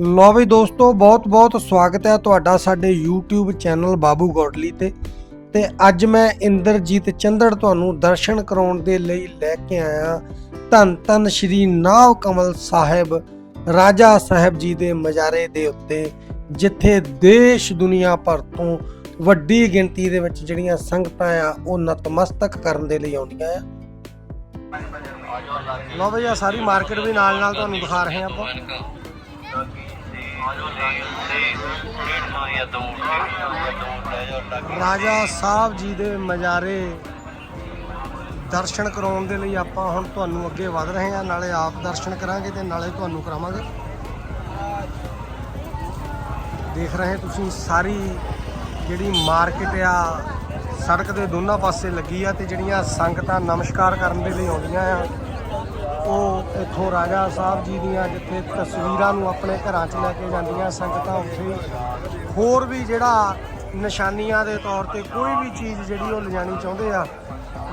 ਲੋ ਵੀ ਦੋਸਤੋ ਬਹੁਤ-ਬਹੁਤ ਸਵਾਗਤ ਹੈ ਤੁਹਾਡਾ ਸਾਡੇ YouTube ਚੈਨਲ ਬਾਬੂ ਗੋਡਲੀ ਤੇ। ਤੇ ਅੱਜ ਮੈਂ ਇੰਦਰਜੀਤ ਚੰਦੜ ਤੁਹਾਨੂੰ ਦਰਸ਼ਨ ਕਰਾਉਣ ਦੇ ਲਈ ਲੈ ਕੇ ਆਇਆ ਧੰਨ ਧੰਨ ਸ਼੍ਰੀ ਨਾਵ ਕਮਲ ਸਾਹਿਬ, ਰਾਜਾ ਸਾਹਿਬ ਜੀ ਦੇ ਮਜਾਰੇ ਦੇ ਉੱਤੇ, ਜਿੱਥੇ ਦੇਸ਼ ਦੁਨੀਆ ਭਰ ਤੋਂ ਵੱਡੀ ਗਿਣਤੀ ਦੇ ਵਿੱਚ ਜਿਹੜੀਆਂ ਸੰਗਤਾਂ ਆ, ਉਹ ਨਤਮਸਤਕ ਕਰਨ ਦੇ ਲਈ ਆਉਂਦੀਆਂ ਆ। ਲੋ ਬਈ ਆ ਸਾਰੀ ਮਾਰਕੀਟ ਵੀ ਨਾਲ ਨਾਲ ਤੁਹਾਨੂੰ ਦਿਖਾ ਰਹੇ ਹਾਂ ਆਪਾਂ। ਰਾਜਾ ਸਾਹਿਬ ਜੀ ਦੇ ਮਜਾਰੇ ਦਰਸ਼ਨ ਕਰਾਉਣ ਦੇ ਲਈ ਆਪਾਂ ਹੁਣ ਤੁਹਾਨੂੰ ਅੱਗੇ ਵਧ ਰਹੇ ਹਾਂ, ਨਾਲੇ ਆਪ ਦਰਸ਼ਨ ਕਰਾਂਗੇ ਤੇ ਨਾਲੇ ਤੁਹਾਨੂੰ ਕਰਾਵਾਂਗੇ। ਦੇਖ ਰਹੇ ਤੁਸੀਂ ਸਾਰੀ ਜਿਹੜੀ ਮਾਰਕੀਟ ਆ, ਸੜਕ ਦੇ ਦੋਨਾਂ ਪਾਸੇ ਲੱਗੀ ਆ ਤੇ ਜਿਹੜੀਆਂ ਸੰਗਤਾਂ ਨਮਸਕਾਰ ਕਰਨ ਦੇ ਲਈ ਆਉਂਦੀਆਂ ਆ ਉਹ ਇੱਥੋਂ ਰਾਜਾ ਸਾਹਿਬ ਜੀ ਦੀਆਂ ਜਿੱਥੇ ਤਸਵੀਰਾਂ ਨੂੰ ਆਪਣੇ ਘਰਾਂ 'ਚ ਲੈ ਕੇ ਜਾਂਦੀਆਂ ਸੰਗਤਾਂ, ਉੱਥੇ ਹੋਰ ਵੀ ਜਿਹੜਾ ਨਿਸ਼ਾਨੀਆਂ ਦੇ ਤੌਰ ਤੇ ਕੋਈ ਵੀ ਚੀਜ਼ ਜਿਹੜੀ ਉਹ ਲਿਜਾਣੀ ਚਾਹੁੰਦੇ ਆ,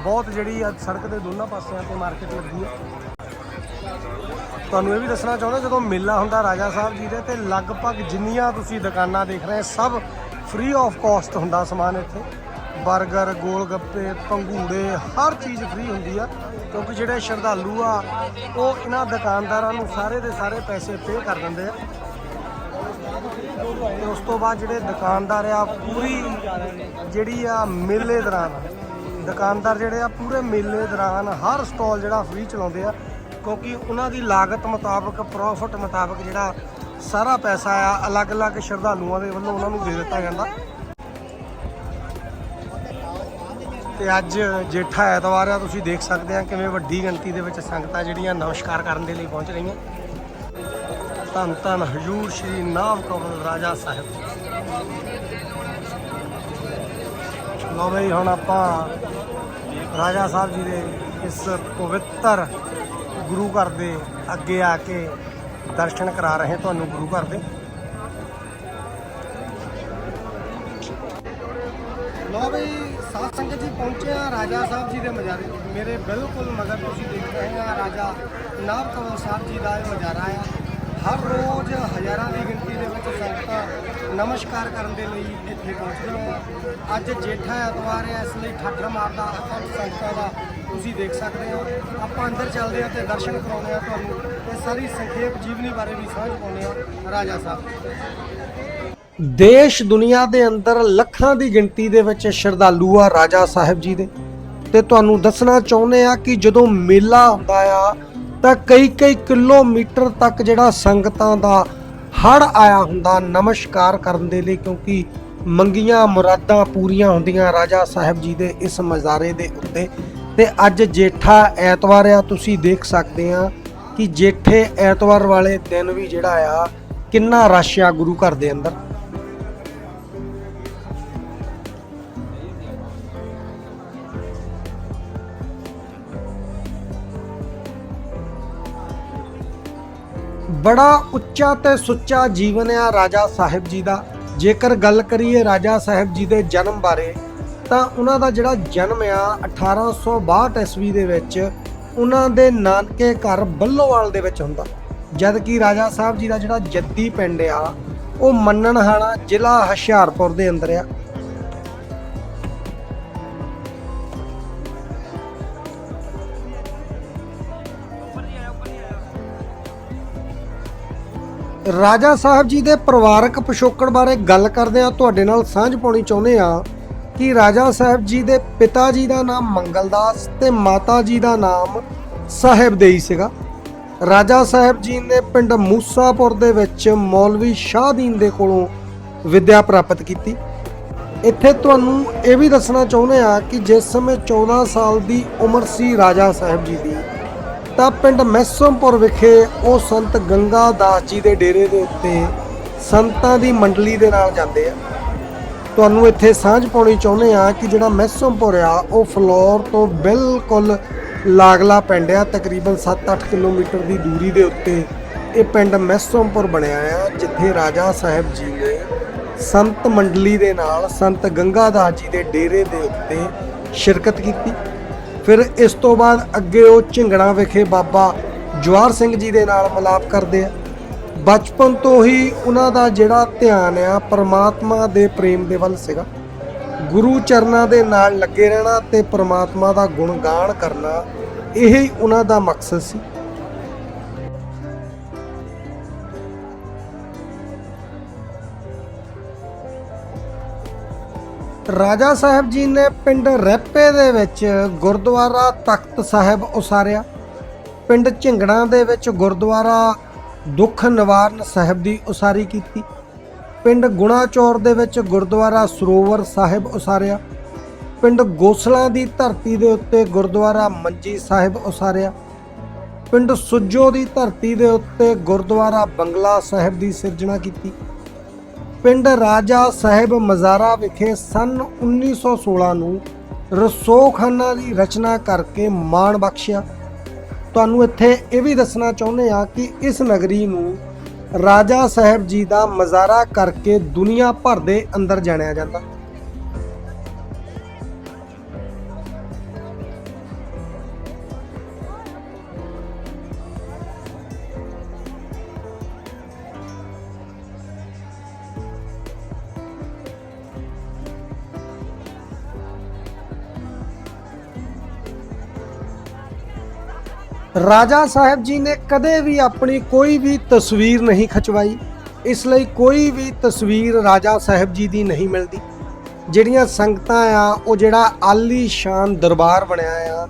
ਬਹੁਤ ਜਿਹੜੀ ਅੱਜ ਸੜਕ ਦੇ ਦੋਨਾਂ ਪਾਸਿਆਂ ਤੇ ਮਾਰਕੀਟ ਲੱਗੀ ਆ। ਤੁਹਾਨੂੰ ਇਹ ਵੀ ਦੱਸਣਾ ਚਾਹੁੰਦਾ, ਜਦੋਂ ਮੇਲਾ ਹੁੰਦਾ ਰਾਜਾ ਸਾਹਿਬ ਜੀ ਦੇ ਤੇ ਲਗਭਗ ਜਿੰਨੀਆਂ ਤੁਸੀਂ ਦੁਕਾਨਾਂ ਦੇਖ ਰਹੇ, ਸਭ ਫ੍ਰੀ ਆਫ ਕਾਸਟ ਹੁੰਦਾ ਸਮਾਨ ਇੱਥੇ। 버ਗਰ ਗੋਲ ਗੱਪੇ ਪੰਗੂੜੇ ਹਰ ਚੀਜ਼ ਫ੍ਰੀ ਹੁੰਦੀ ਆ। ਕਿਉਂਕਿ ਜਿਹੜੇ ਸ਼ਰਧਾਲੂ ਆ, ਉਹ ਇਹਨਾਂ ਦੁਕਾਨਦਾਰਾਂ ਨੂੰ ਸਾਰੇ ਦੇ ਸਾਰੇ ਪੈਸੇ ਪੇ ਕਰ ਦਿੰਦੇ ਆ। ਤੇ ਉਸ ਤੋਂ ਬਾਅਦ ਜਿਹੜੇ ਦੁਕਾਨਦਾਰ ਆ, ਪੂਰੀ ਜਿਹੜੀ ਆ ਮੇਲੇ ਦੌਰਾਨ, ਦੁਕਾਨਦਾਰ ਜਿਹੜੇ ਆ, ਪੂਰੇ ਮੇਲੇ ਦੌਰਾਨ ਹਰ ਸਟਾਲ ਜਿਹੜਾ ਫ੍ਰੀ ਚਲਾਉਂਦੇ ਆ, ਕਿਉਂਕਿ ਉਹਨਾਂ ਦੀ ਲਾਗਤ ਮੁਤਾਬਕ ਪ੍ਰੋਫਿਟ ਮੁਤਾਬਕ ਜਿਹੜਾ ਸਾਰਾ ਪੈਸਾ ਆ, ਅਲੱਗ-ਅਲੱਗ ਸ਼ਰਧਾਲੂਆਂ ਦੇ ਵੱਲੋਂ ਉਹਨਾਂ ਨੂੰ ਦੇ ਦਿੱਤਾ ਜਾਂਦਾ। ਤੇ ਅੱਜ ਜੇਠਾ ਐਤਵਾਰ ਆ, ਤੁਸੀਂ ਦੇਖ ਸਕਦੇ ਆ ਕਿਵੇਂ ਵੱਡੀ ਗਿਣਤੀ ਦੇ ਵਿੱਚ ਸੰਗਤਾਂ ਜਿਹੜੀਆਂ ਨਮਸਕਾਰ ਕਰਨ ਦੇ ਲਈ ਪਹੁੰਚ ਰਹੀਆਂ। ਧੰਨ ਧੰਨ ਹਜੂਰ ਸ਼੍ਰੀ ਨਾਮ ਕਮਲ ਰਾਜਾ ਸਾਹਿਬ। ਲੋ ਬਈ, ਹੁਣ ਆਪਾਂ ਰਾਜਾ ਸਾਹਿਬ ਜੀ ਦੇ ਇਸ ਪਵਿੱਤਰ ਗੁਰੂ ਘਰ ਦੇ ਅੱਗੇ ਆ ਕੇ ਦਰਸ਼ਨ ਕਰਾ ਰਹੇ ਤੁਹਾਨੂੰ ਗੁਰੂ ਘਰ ਦੇ। ਲੋ ਬਈ ਸਾਧ ਸੰਗਤ ਜੀ ਪਹੁੰਚੇ ਆ ਰਾਜਾ ਸਾਹਿਬ ਜੀ ਦੇ ਮਜਾਰੇ ਮੇਰੇ ਬਿਲਕੁਲ ਮਗਰ ਤੁਸੀਂ ਦੇਖ ਰਹੇ ਆ ਰਾਜਾ ਨਾਭ ਕਮਲ ਸਾਹਿਬ ਜੀ ਦਾ ਇਹ ਮਜਾਰਾ ਆ। ਹਰ ਰੋਜ਼ ਹਜ਼ਾਰਾਂ ਦੀ ਗਿਣਤੀ ਦੇ ਵਿੱਚ ਸੰਗਤਾਂ ਨਮਸਕਾਰ ਕਰਨ ਦੇ ਲਈ ਇੱਥੇ ਪਹੁੰਚਦੇ ਆ ਅੱਜ ਜੇਠਾ ਐਤਵਾਰ ਹੈ, ਇਸ ਲਈ ਠਾਠਰ ਮਾਰਦਾ ਇਕੱਠ ਸੰਗਤਾਂ ਦਾ ਤੁਸੀਂ ਦੇਖ ਸਕਦੇ ਹੋ। ਆਪਾਂ ਅੰਦਰ ਚੱਲਦੇ ਆ ਤੇ ਦਰਸ਼ਨ ਕਰਾਉਂਦੇ ਆ ਤੁਹਾਨੂੰ। ਤੇ ਸਾਰੀ ਸੰਖੇਪ ਜੀਵਨੀ ਬਾਰੇ ਵੀ ਸਮਝ ਪਾਉਂਦੇ ਆ ਰਾਜਾ ਸਾਹਿਬ। ਦੇਸ਼ ਦੁਨੀਆ ਦੇ ਅੰਦਰ ਲੱਖਾਂ ਦੀ ਗਿਣਤੀ ਦੇ ਵਿੱਚ ਸ਼ਰਧਾਲੂ ਆ ਰਾਜਾ ਸਾਹਿਬ ਜੀ ਦੇ। ਤੇ ਤੁਹਾਨੂੰ ਦੱਸਣਾ ਚਾਹੁੰਦੇ ਆ ਕਿ ਜਦੋਂ ਮੇਲਾ ਹੁੰਦਾ ਆ, ਤਾਂ ਕਈ ਕਈ ਕਿਲੋਮੀਟਰ ਤੱਕ ਜਿਹੜਾ ਸੰਗਤਾਂ ਦਾ ਹੜ ਆਇਆ ਹੁੰਦਾ, ਨਮਸਕਾਰ ਕਰਨ ਦੇ ਲਈ, ਕਿਉਂਕਿ ਮੰਗੀਆਂ ਮੁਰਾਦਾਂ ਪੂਰੀਆਂ ਹੁੰਦੀਆਂ ਰਾਜਾ ਸਾਹਿਬ ਜੀ ਦੇ ਇਸ ਮਜ਼ਾਰੇ ਦੇ ਉੱਤੇ। ਤੇ ਅੱਜ ਜੇਠਾ ਐਤਵਾਰ ਆ, ਤੁਸੀਂ ਦੇਖ ਸਕਦੇ ਆ ਕਿ ਜੇਠੇ ਐਤਵਾਰ ਵਾਲੇ ਦਿਨ ਵੀ ਜਿਹੜਾ ਆ, ਕਿੰਨਾ ਰਸ਼ ਆ ਗੁਰੂ ਘਰ ਦੇ ਅੰਦਰ। ਬੜਾ ਉੱਚਾ ਤੇ ਸੁੱਚਾ ਜੀਵਨ ਆ ਰਾਜਾ ਸਾਹਿਬ ਜੀ ਦਾ। ਜੇਕਰ ਗੱਲ ਕਰੀਏ ਰਾਜਾ ਸਾਹਿਬ ਜੀ ਦੇ ਜਨਮ ਬਾਰੇ, ਤਾਂ ਉਹਨਾਂ ਦਾ ਜਿਹੜਾ ਜਨਮ ਆ 1862 ਈਸਵੀ ਦੇ ਵਿੱਚ, ਉਹਨਾਂ ਦੇ ਨਾਨਕੇ ਘਰ ਬੱਲੋਵਾਲ ਦੇ ਵਿੱਚ ਹੁੰਦਾ। ਜਦ ਕਿ ਰਾਜਾ ਸਾਹਿਬ ਜੀ ਦਾ ਜਿਹੜਾ ਜੱਦੀ ਪਿੰਡ ਆ, ਉਹ ਮੰਨਣਹਾਣਾ ਜ਼ਿਲ੍ਹਾ ਹੁਸ਼ਿਆਰਪੁਰ ਦੇ ਅੰਦਰ ਆ। ਰਾਜਾ ਸਾਹਿਬ ਜੀ ਦੇ ਪਰਿਵਾਰਕ ਪਿਛੋਕੜ ਬਾਰੇ ਗੱਲ ਕਰਦੇ ਆ ਤੁਹਾਡੇ ਨਾਲ ਸਾਂਝ ਪਾਉਣੀ ਚਾਹੁੰਦੇ ਆ ਕਿ ਰਾਜਾ ਸਾਹਿਬ ਜੀ ਦੇ ਪਿਤਾ ਜੀ ਦਾ ਨਾਮ ਮੰਗਲਦਾਸ ਤੇ ਮਾਤਾ ਜੀ ਦਾ ਨਾਮ ਸਾਹਿਬਦੇਈ ਸੀਗਾ। ਰਾਜਾ ਸਾਹਿਬ ਜੀ ਨੇ ਪਿੰਡ ਮੂਸਾਪੁਰ ਦੇ ਵਿੱਚ ਮੌਲਵੀ ਸ਼ਾਹਦੀਨ ਦੇ ਕੋਲੋਂ ਵਿੱਦਿਆ ਪ੍ਰਾਪਤ ਕੀਤੀ। ਇੱਥੇ ਤੁਹਾਨੂੰ ਇਹ ਵੀ ਦੱਸਣਾ ਚਾਹੁੰਦੇ ਆ ਕਿ ਜਿਸ ਸਮੇਂ 14 ਸਾਲ ਦੀ ਉਮਰ ਸੀ ਰਾਜਾ ਸਾਹਿਬ ਜੀ ਦੀ ਤਾਂ ਪਿੰਡ ਮੈਸਮਪੁਰ ਵਿਖੇ ਉਹ ਸੰਤ ਗੰਗਾ ਦਾਸ ਜੀ ਦੇ ਡੇਰੇ ਦੇ ਉੱਤੇ ਸੰਤਾਂ ਦੀ ਮੰਡਲੀ ਦੇ ਨਾਲ ਜਾਂਦੇ ਆ। ਤੁਹਾਨੂੰ ਇੱਥੇ ਸਾਂਝ ਪਾਉਣੀ ਚਾਹੁੰਦੇ ਆ ਕਿ ਜਿਹੜਾ ਮੈਸਮਪੁਰ ਆ, ਉਹ ਫਲੋਰ ਤੋਂ ਬਿਲਕੁਲ ਲਾਗਲਾ ਪਿੰਡ ਆ, ਤਕਰੀਬਨ 7-8 ਕਿਲੋਮੀਟਰ ਦੀ ਦੂਰੀ ਦੇ ਉੱਤੇ ਇਹ ਪਿੰਡ ਮੈਸਮਪੁਰ ਬਣਿਆ ਆ, ਜਿੱਥੇ ਰਾਜਾ ਸਾਹਿਬ ਜੀ ਨੇ ਸੰਤ ਮੰਡਲੀ ਦੇ ਨਾਲ ਸੰਤ ਗੰਗਾ ਦਾਸ ਜੀ ਦੇ ਡੇਰੇ ਦੇ ਉੱਤੇ ਸ਼ਿਰਕਤ ਕੀਤੀ। ਫਿਰ ਇਸ ਤੋਂ ਬਾਅਦ ਅੱਗੇ ਉਹ ਝਿੰਗੜਾ ਵਿਖੇ ਬਾਬਾ ਜਵਾਰ ਸਿੰਘ ਜੀ ਦੇ ਨਾਲ ਮਿਲਾਪ ਕਰਦੇ ਆ। ਬਚਪਨ ਤੋਂ ਹੀ ਉਹਨਾਂ ਦਾ ਜਿਹੜਾ ਧਿਆਨ ਆ, ਪਰਮਾਤਮਾ ਦੇ ਪ੍ਰੇਮ ਦੇ ਵੱਲ ਸੀਗਾ। ਗੁਰੂ ਚਰਨਾਂ ਦੇ ਨਾਲ ਲੱਗੇ ਰਹਿਣਾ ਤੇ ਪਰਮਾਤਮਾ ਦਾ ਗੁਣਗਾਨ ਕਰਨਾ, ਇਹ ਹੀ ਉਹਨਾਂ ਦਾ ਮਕਸਦ ਸੀ। ਰਾਜਾ ਸਾਹਿਬ ਜੀ ਨੇ ਪਿੰਡ ਰੈਪੇ ਦੇ ਵਿੱਚ ਗੁਰਦੁਆਰਾ ਤਖਤ ਸਾਹਿਬ ਉਸਾਰਿਆ। ਪਿੰਡ ਝਿੰਗੜਾਂ ਦੇ ਵਿੱਚ ਗੁਰਦੁਆਰਾ ਦੁੱਖ ਨਿਵਾਰਨ ਸਾਹਿਬ ਦੀ ਉਸਾਰੀ ਕੀਤੀ। ਪਿੰਡ ਗੁਣਾਚੌਰ ਦੇ ਵਿੱਚ ਗੁਰਦੁਆਰਾ ਸਰੋਵਰ ਸਾਹਿਬ ਉਸਾਰਿਆ। ਪਿੰਡ ਗੋਸਲਾਂ ਦੀ ਧਰਤੀ ਦੇ ਉੱਤੇ ਗੁਰਦੁਆਰਾ ਮੰਜੀ ਸਾਹਿਬ ਉਸਾਰਿਆ। ਪਿੰਡ ਸੁੱਜੋ ਦੀ ਧਰਤੀ ਦੇ ਉੱਤੇ ਗੁਰਦੁਆਰਾ ਬੰਗਲਾ ਸਾਹਿਬ ਦੀ ਸਿਰਜਣਾ ਕੀਤੀ। ਪਿੰਡ ਰਾਜਾ ਸਾਹਿਬ ਮਜ਼ਾਰਾ ਵਿਖੇ ਸਨ 1916 ਨੂੰ ਰਸੋਖਾਨਾ ਦੀ ਰਚਨਾ ਕਰਕੇ ਮਾਣ ਬਖਸ਼ਿਆ। ਤੁਹਾਨੂੰ ਇੱਥੇ ਇਹ ਵੀ ਦੱਸਣਾ ਚਾਹੁੰਦੇ ਆ ਕਿ ਇਸ ਨਗਰੀ ਨੂੰ ਰਾਜਾ ਸਾਹਿਬ ਜੀ ਦਾ ਮਜ਼ਾਰਾ ਕਰਕੇ ਦੁਨੀਆ ਭਰ ਦੇ ਅੰਦਰ ਜਾਣਿਆ ਜਾਂਦਾ। ਰਾਜਾ ਸਾਹਿਬ ਜੀ ਨੇ ਕਦੇ ਵੀ ਆਪਣੀ ਕੋਈ ਵੀ ਤਸਵੀਰ ਨਹੀਂ ਖਿਚਵਾਈ। ਇਸ ਲਈ ਕੋਈ ਵੀ ਤਸਵੀਰ ਰਾਜਾ ਸਾਹਿਬ ਜੀ ਦੀ ਨਹੀਂ ਮਿਲਦੀ। ਜਿਹੜੀਆਂ ਸੰਗਤਾਂ ਆ, ਉਹ ਜਿਹੜਾ ਆਲੀ ਸ਼ਾਨ ਦਰਬਾਰ ਬਣਿਆ ਆ,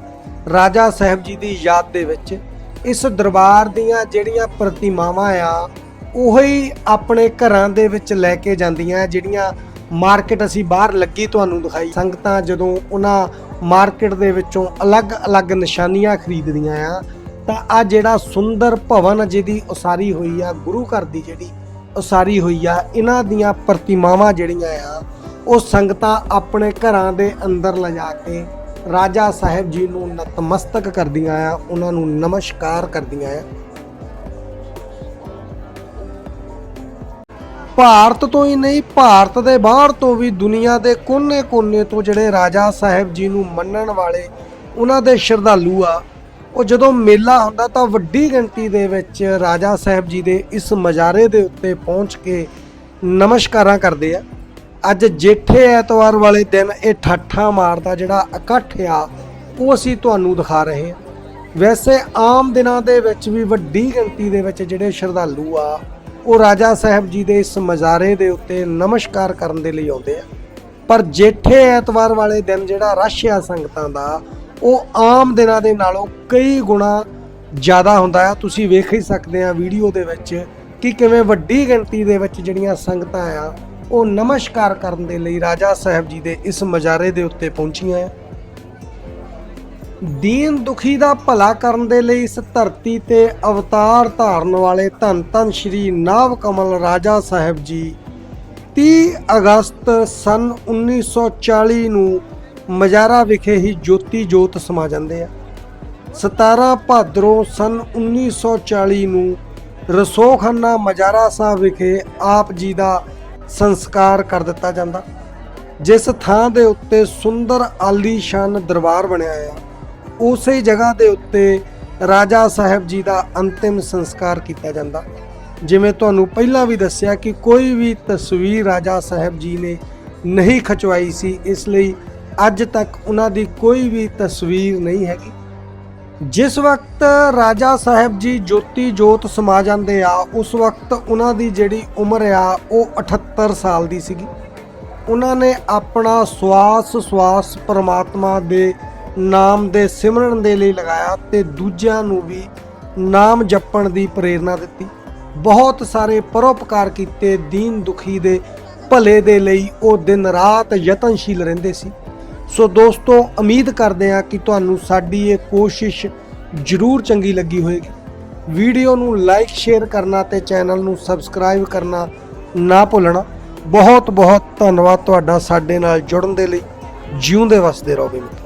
ਰਾਜਾ ਸਾਹਿਬ ਜੀ ਦੀ ਯਾਦ ਦੇ ਵਿੱਚ, ਇਸ ਦਰਬਾਰ ਦੀਆਂ ਜਿਹੜੀਆਂ ਪ੍ਰਤਿਮਾਵਾਂ ਆ, ਉਹੀ ਆਪਣੇ ਘਰਾਂ ਦੇ ਵਿੱਚ ਲੈ ਕੇ ਜਾਂਦੀਆਂ ਜਿਹੜੀਆਂ ਮਾਰਕੀਟ ਅਸੀਂ ਬਾਹਰ ਲੱਗੀ ਤੁਹਾਨੂੰ ਦਿਖਾਈ। ਸੰਗਤਾਂ ਜਦੋਂ ਉਹਨਾਂ ਮਾਰਕੀਟ ਦੇ ਵਿੱਚੋਂ ਅਲੱਗ-ਅਲੱਗ ਨਿਸ਼ਾਨੀਆਂ ਖਰੀਦਦੀਆਂ ਆ, ਤਾਂ ਆ ਜਿਹੜਾ ਸੁੰਦਰ ਭਵਨ ਜਿਹਦੀ ਉਸਾਰੀ ਹੋਈ ਆ, ਗੁਰੂ ਘਰ ਦੀ ਜਿਹੜੀ ਉਸਾਰੀ ਹੋਈ ਆ, ਇਹਨਾਂ ਦੀਆਂ ਪ੍ਰਤਿਮਾਵਾਂ ਜਿਹੜੀਆਂ ਆ, ਉਹ ਸੰਗਤਾਂ ਆਪਣੇ ਘਰਾਂ ਦੇ ਅੰਦਰ ਲਿਜਾ ਕੇ ਰਾਜਾ ਸਾਹਿਬ ਜੀ ਨੂੰ ਨਤਮਸਤਕ ਕਰਦੀਆਂ ਆ, ਉਹਨਾਂ ਨੂੰ ਨਮਸਕਾਰ ਕਰਦੀਆਂ ਆ। ਭਾਰਤ ਤੋਂ ਹੀ ਨਹੀਂ, ਭਾਰਤ ਦੇ ਬਾਹਰ ਤੋਂ ਵੀ ਦੁਨੀਆ ਦੇ ਕੋਨੇ-ਕੋਨੇ ਤੋਂ ਜਿਹੜੇ ਰਾਜਾ ਸਾਹਿਬ ਜੀ ਨੂੰ ਮੰਨਣ ਵਾਲੇ ਉਹਨਾਂ ਦੇ ਸ਼ਰਧਾਲੂ ਆ, ਉਹ ਜਦੋਂ ਮੇਲਾ ਹੁੰਦਾ ਤਾਂ ਵੱਡੀ ਗਿਣਤੀ ਦੇ ਵਿੱਚ ਰਾਜਾ ਸਾਹਿਬ ਜੀ ਦੇ ਇਸ ਮਜ਼ਾਰੇ ਦੇ ਉੱਤੇ ਪਹੁੰਚ ਕੇ ਨਮਸਕਾਰਾਂ ਕਰਦੇ ਆ। ਅੱਜ ਜੇਠੇ ਐਤਵਾਰ ਵਾਲੇ ਦਿਨ ਇਹ ਠਾਠਾ ਮਾਰਦਾ ਜਿਹੜਾ ਇਕੱਠ ਆ, ਉਹ ਅਸੀਂ ਤੁਹਾਨੂੰ ਦਿਖਾ ਰਹੇ ਹਾਂ ਵੈਸੇ ਆਮ ਦਿਨਾਂ ਦੇ ਵਿੱਚ ਵੀ ਵੱਡੀ ਗਿਣਤੀ ਦੇ ਵਿੱਚ ਜਿਹੜੇ ਸ਼ਰਧਾਲੂ ਆ ਉਹ ਰਾਜਾ ਸਾਹਿਬ ਜੀ ਦੇ ਇਸ ਮਜ਼ਾਰੇ ਦੇ ਉੱਤੇ ਨਮਸਕਾਰ ਕਰਨ ਦੇ ਲਈ ਆਉਂਦੇ ਆ। ਪਰ ਜੇਠੇ ਐਤਵਾਰ ਵਾਲੇ ਦਿਨ ਜਿਹੜਾ ਰਸ਼ ਆ ਸੰਗਤਾਂ ਦਾ, ਉਹ ਆਮ ਦਿਨਾਂ ਦੇ ਨਾਲੋਂ ਕਈ ਗੁਣਾ ਜ਼ਿਆਦਾ ਹੁੰਦਾ ਆ। ਤੁਸੀਂ ਵੇਖ ਹੀ ਸਕਦੇ ਆ ਵੀਡੀਓ ਦੇ ਵਿੱਚ ਕਿ ਕਿਵੇਂ ਵੱਡੀ ਗਿਣਤੀ ਦੇ ਵਿੱਚ ਜਿਹੜੀਆਂ ਸੰਗਤਾਂ ਆ, ਉਹ ਨਮਸਕਾਰ ਕਰਨ ਦੇ ਲਈ ਰਾਜਾ ਸਾਹਿਬ ਜੀ ਦੇ ਇਸ ਮਜ਼ਾਰੇ ਦੇ ਉੱਤੇ ਪਹੁੰਚੀਆਂ ਆ। ਦੀਨ ਦੁਖੀ ਦਾ ਭਲਾ ਕਰਨ ਦੇ ਲਈ ਇਸ ਧਰਤੀ ਤੇ ਅਵਤਾਰ ਧਾਰਨ ਵਾਲੇ ਧੰਨ ਧੰਨ ਸ਼੍ਰੀ ਨਾਵ ਕਮਲ ਰਾਜਾ ਸਾਹਿਬ ਜੀ 30 ਅਗਸਤ ਸਨ 1940 ਨੂੰ ਮਜਾਰਾ ਵਿਖੇ ਹੀ ਜੋਤੀ ਜੋਤ ਸਮਾ ਜਾਂਦੇ ਆ। 17 ਭਾਦਰੋਂ ਸਨ 1940 ਨੂੰ ਰਸੋਖਾਨਾ ਮਜਾਰਾ ਸਾਹਿਬ ਵਿਖੇ ਆਪ ਜੀ ਦਾ ਸੰਸਕਾਰ ਕਰ ਦਿੱਤਾ ਜਾਂਦਾ। ਜਿਸ ਥਾਂ ਦੇ ਉੱਤੇ ਸੁੰਦਰ ਆਲੀਸ਼ਾਨ ਦਰਬਾਰ ਬਣਿਆ ਆ। ਉਸੇ ਜਗ੍ਹਾ ਦੇ ਉੱਤੇ ਰਾਜਾ ਸਾਹਿਬ ਜੀ ਦਾ ਅੰਤਿਮ ਸੰਸਕਾਰ ਕੀਤਾ ਜਾਂਦਾ। ਜਿਵੇਂ ਤੁਹਾਨੂੰ ਪਹਿਲਾਂ ਵੀ ਦੱਸਿਆ ਕਿ ਕੋਈ ਵੀ ਤਸਵੀਰ ਰਾਜਾ ਸਾਹਿਬ ਜੀ ਨੇ ਨਹੀਂ ਖਚਵਾਈ ਸੀ, ਇਸ ਲਈ ਅੱਜ ਤੱਕ ਉਹਨਾਂ ਦੀ ਕੋਈ ਵੀ ਤਸਵੀਰ ਨਹੀਂ ਹੈਗੀ। ਜਿਸ ਵਕਤ ਰਾਜਾ ਸਾਹਿਬ ਜੀ ਜੋਤੀ ਜੋਤ ਸਮਾ ਜਾਂਦੇ ਆ, ਉਸ ਵਕਤ ਉਹਨਾਂ ਦੀ ਜਿਹੜੀ ਉਮਰ ਆ, ਉਹ 78 ਸਾਲ ਦੀ ਸੀਗੀ। ਉਹਨਾਂ ਨੇ ਆਪਣਾ ਸਵਾਸ ਸਵਾਸ ਪਰਮਾਤਮਾ ਦੇ ਨਾਮ ਦੇ ਸਿਮਰਨ ਦੇ ਲਈ ਲਗਾਇਆ ਤੇ ਦੂਜਿਆਂ ਨੂੰ ਵੀ ਨਾਮ ਜਪਣ ਦੀ ਪ੍ਰੇਰਣਾ ਦਿੱਤੀ। ਬਹੁਤ ਸਾਰੇ ਪਰਉਪਕਾਰ ਕੀਤੇ ਦੀਨ ਦੁਖੀ ਦੇ ਭਲੇ ਦੇ ਲਈ ਉਹ ਦਿਨ ਰਾਤ ਯਤਨਸ਼ੀਲ ਰਹਿੰਦੇ ਸੀ। ਸੋ ਦੋਸਤੋ, ਉਮੀਦ ਕਰਦੇ ਹਾਂ ਕਿ ਤੁਹਾਨੂੰ ਸਾਡੀ ਇਹ ਕੋਸ਼ਿਸ਼ ਜ਼ਰੂਰ ਚੰਗੀ ਲੱਗੀ ਹੋਵੇਗੀ। ਵੀਡੀਓ ਨੂੰ ਲਾਈਕ ਸ਼ੇਅਰ ਕਰਨਾ ਤੇ ਚੈਨਲ ਨੂੰ ਸਬਸਕ੍ਰਾਈਬ ਕਰਨਾ ਨਾ ਭੁੱਲਣਾ। ਬਹੁਤ ਬਹੁਤ ਧੰਨਵਾਦ ਤੁਹਾਡਾ ਸਾਡੇ ਨਾਲ ਜੁੜਨ ਦੇ ਲਈ। ਜਿਉਂਦੇ ਵਸਦੇ ਰਹੋ ਬੇਨਤੀ